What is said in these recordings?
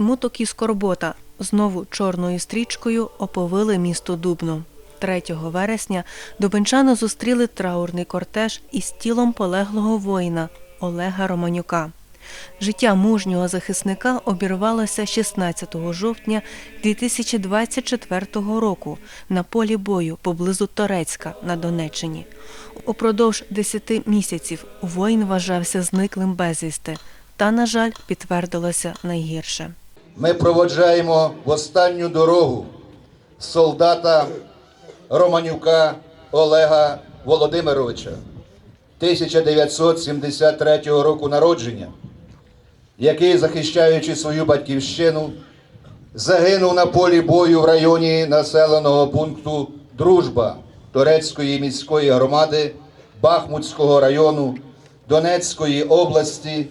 Смуток і скорбота знову чорною стрічкою оповили місто Дубно. 3 вересня дубенчани зустріли траурний кортеж із тілом полеглого воїна Олега Романюка. Життя мужнього захисника обірвалося 16 жовтня 2024 року на полі бою поблизу Торецька на Донеччині. Упродовж 10 місяців воїн вважався зниклим безвісти, та, на жаль, підтвердилося найгірше. Ми проводжаємо в останню дорогу солдата Романюка Олега Володимировича 1973 року народження, який, захищаючи свою батьківщину, загинув на полі бою в районі населеного пункту Дружба Турецької міської громади Бахмутського району Донецької області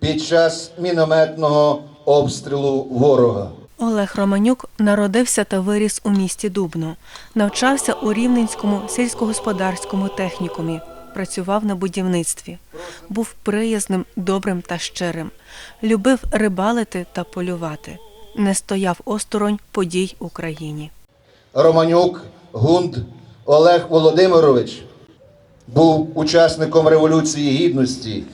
під час мінометного обстрілу ворога. Олег Романюк народився та виріс у місті Дубно, навчався у Рівненському сільськогосподарському технікумі, працював на будівництві, був приязним, добрим та щирим, любив рибалити та полювати, не стояв осторонь подій Україні. Романюк Гунд Олег Володимирович був учасником Революції Гідності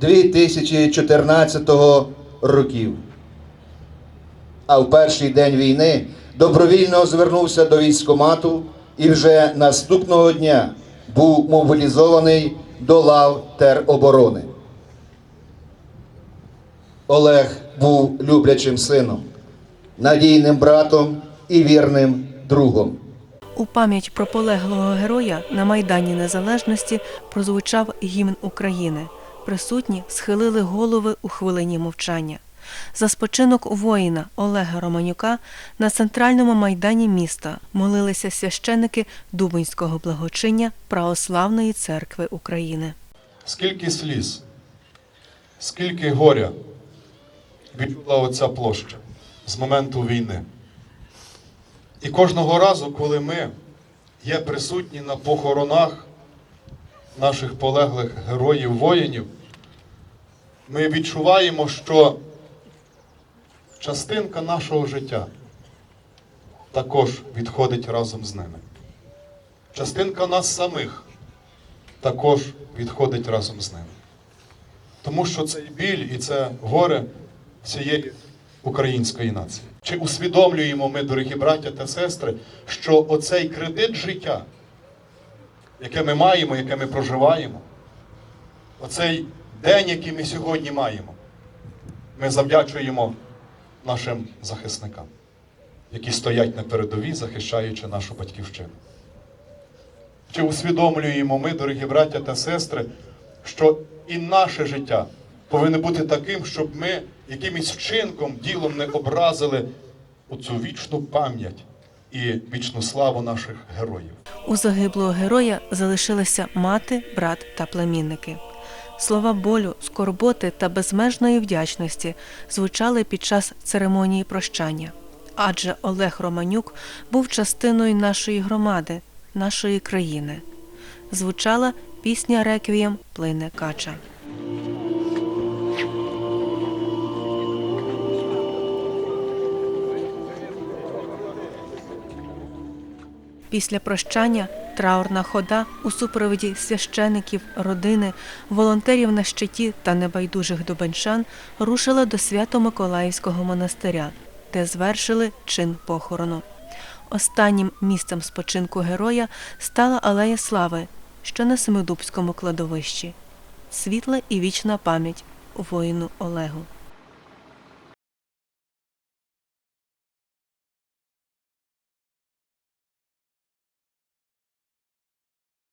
2013-2014 років. А в перший день війни добровільно звернувся до військкомату і вже наступного дня був мобілізований до лав тероборони. Олег був люблячим сином, надійним братом і вірним другом. У пам'ять про полеглого героя на Майдані Незалежності прозвучав гімн України. Присутні схилили голови у хвилині мовчання. За спочинок воїна Олега Романюка на центральному майдані міста молилися священики Дубинського благочиння Православної церкви України. Скільки сліз, скільки горя відчула оця площа з моменту війни. І кожного разу, коли ми є присутні на похоронах наших полеглих героїв, воїнів, ми відчуваємо, що частинка нашого життя також відходить разом з ними. Частинка нас самих також відходить разом з ними. Тому що цей біль і це горе всієї української нації. Чи усвідомлюємо ми, дорогі браття та сестри, що оцей кредит життя, яке ми маємо, яке ми проживаємо, оцей день, який ми сьогодні маємо, ми завдячуємо нашим захисникам, які стоять на передовій, захищаючи нашу батьківщину. Чи усвідомлюємо ми, дорогі браття та сестри, що і наше життя повинно бути таким, щоб ми якимось вчинком, ділом не образили оцю вічну пам'ять і вічну славу наших героїв. У загиблого героя залишилися мати, брат та племінники. Слова болю, скорботи та безмежної вдячності звучали під час церемонії прощання. Адже Олег Романюк був частиною нашої громади, нашої країни. Звучала пісня Реквієм Плине Кача. Після прощання траурна хода у супроводі священиків, родини, волонтерів на щиті та небайдужих дубенчан рушила до Свято-Миколаївського монастиря, де звершили чин похорону. Останнім місцем спочинку героя стала Алея Слави, що на Семидубському кладовищі. Світла і вічна пам'ять воїну Олегу.